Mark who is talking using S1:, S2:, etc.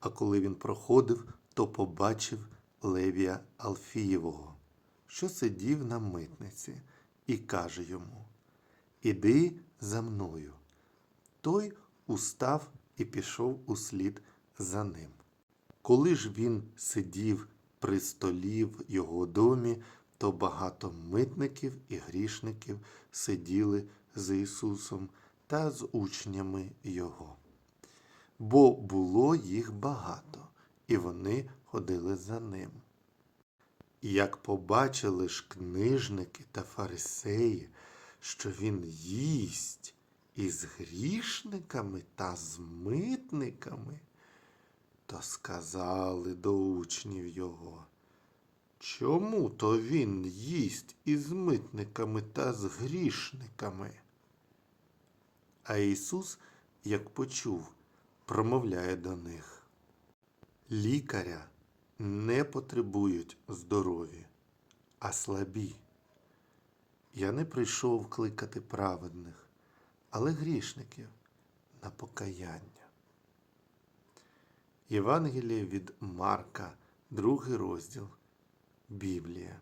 S1: А коли він проходив, то побачив Левія Алфієвого, що сидів на митниці, і каже йому: Іди за мною. Той устав і пішов услід за ним. Коли ж він сидів при столі в його домі, то багато митників і грішників сиділи з Ісусом та з учнями Його. Бо було їх багато, і вони ходили за ним. І як побачили ж книжники та фарисеї, що він їсть із грішниками та з митниками, то сказали до учнів його, чому то він їсть із митниками та з грішниками? А Ісус, як почув, промовляє до них. Лікаря не потребують здорові, а слабі. Я не прийшов кликати праведних, але грішників на покаяння. Євангеліє від Марка, другий розділ Біблія.